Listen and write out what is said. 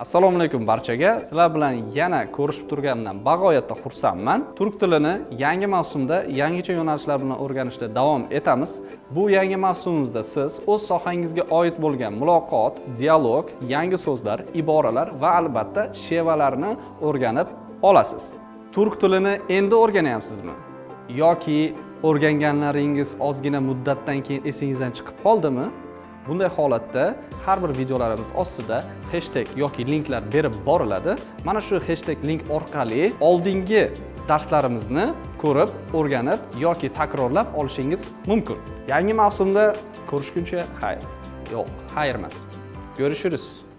assalomu alaykum barchaga. Sizlar bilan yana ko'rishib turganimdan bag'oyatda xursandman. Turk tilini yangi mavsumda yangicha yo'nalishlar bilan o'rganishda davom etamiz. Bu yangi mavsumimizda siz o'z sohangizga oid bo'lgan muloqot dialog yangi so'zlar iboralar va albatta shevalarni o'rganib olasiz. Turk tilini endi o'rganyapsizmi? Yoki o'rganganlaringiz ozgina muddatdan keyin esingizdan chiqib qoldimi? Bunday holatda har bir videolarimiz ostida hashtag yoki linklar berib boriladi. Mana shu hashtag link orqali oldingi darslarimizni ko'rib o'rganib yoki takrorlab olishingiz mumkin. Yangi mavsumda ko'rishguncha xayr. Yo'q xayr emas görüşürüz